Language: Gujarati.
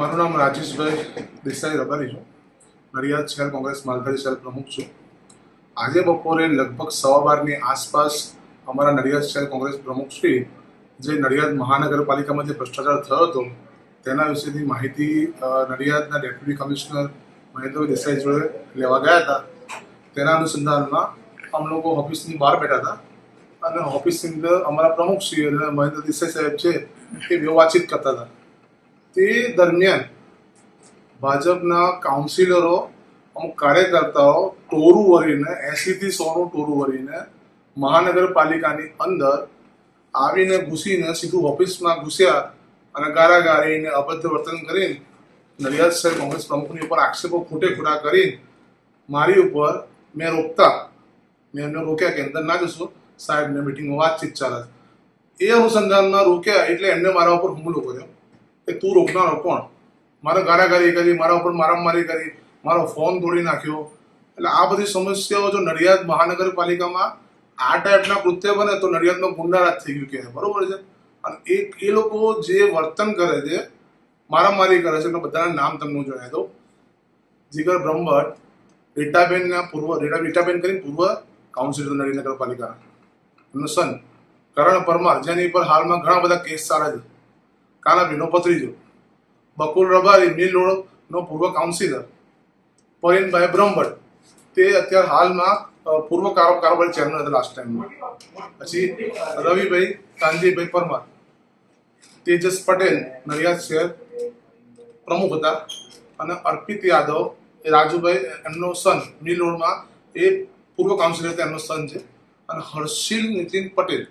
મારું નામ રાજેશભાઈ દેસાઈ રબારી છું. નડિયાદ શહેર કોંગ્રેસ માલધારી શહેર પ્રમુખ છું. આજે બપોરે લગભગ સવા બારની આસપાસ અમારા નડિયાદ શહેર કોંગ્રેસ પ્રમુખ શ્રી જે નડિયાદ મહાનગરપાલિકામાં જે ભ્રષ્ટાચાર થયો હતો, તેના વિશેની માહિતી નડિયાદના ડેપ્યુટી કમિશનર મહેન્દ્રભાઈ દેસાઈ જોડે લેવા ગયા હતા. તેના અનુસંધાનમાં અમે લોકો ઓફિસની બહાર બેઠા હતા અને ઓફિસની અંદર અમારા પ્રમુખ શ્રી અને મહેન્દ્ર દેસાઈ સાહેબ છે એ બે વાતચીત કરતા હતા. તે દરમિયાન ભાજપના કાઉન્સિલરો અમુક કાર્યકર્તાઓ ટોરું વળીને, એંશીથી સોનું ટોરું વળીને મહાનગરપાલિકાની અંદર આવીને ઘૂસીને સીધું ઓફિસમાં ઘૂસ્યા અને ગારાગારીને અભદ્ર વર્તન કરીને નડિયાદ શહેર કોંગ્રેસ પ્રમુખની ઉપર આક્ષેપો ખોટે ખોટા કરી મારી ઉપર મેં રોકતા. મેં એમને રોક્યા કે અંદર ના જશો. સાહેબને મિટિંગમાં વાતચીત ચાલે એ અનુસંધાનમાં રોક્યા એટલે એમને મારા ઉપર હુમલો કર્યો. કે તું રોકનારો કોણ? મારે ગારાગારી કરી, મારા ઉપર મારામારી કરી, મારો ફોન તોડી નાખ્યો. એટલે આ બધી સમસ્યાઓ જો નડિયાદ મહાનગરપાલિકામાં આ ટાઈપના કૃત્ય બને તો નડિયાદનો ગુંડારાજ થઈ ગયું કહેવાય. બરોબર છે? અને એ એ લોકો જે વર્તન કરે છે, મારામારી કરે છે એટલે બધાના નામ તમને જણાવી દઉં. જીગર બ્રહ્મભટ્ટ રીટાબેનના પૂર્વ, રીટા, રીટાબેન કરીને પૂર્વ કાઉન્સિલર નડિયાદ નગરપાલિકા એમનો સન કરણ પરમાર, જેની પર હાલમાં ઘણા બધા કેસ ચાલે છે. કાનાભીનો ભત્રીજો. બકુલ રબારી, મિલ રોડનો પૂર્વ કાઉન્સિલર પરીનભાઈ બ્રહ્મભટ્ટ. તે અત્યારે હાલમાં પૂર્વ કારો, કારોબારી ચેરમેન હતા લાસ્ટ ટાઈમમાં પછી રવિભાઈ, કાનજીભાઈ પરમાર. તેજસ પટેલ, નડિયાદ શહેર પ્રમુખ હતા. અને અર્પિત યાદવ, એ રાજુભાઈ, એમનો સન મિલ રોડમાં એ પૂર્વ કાઉન્સિલર હતા, એમનો સન છે. અને હર્ષિલ નીતિન પટેલ.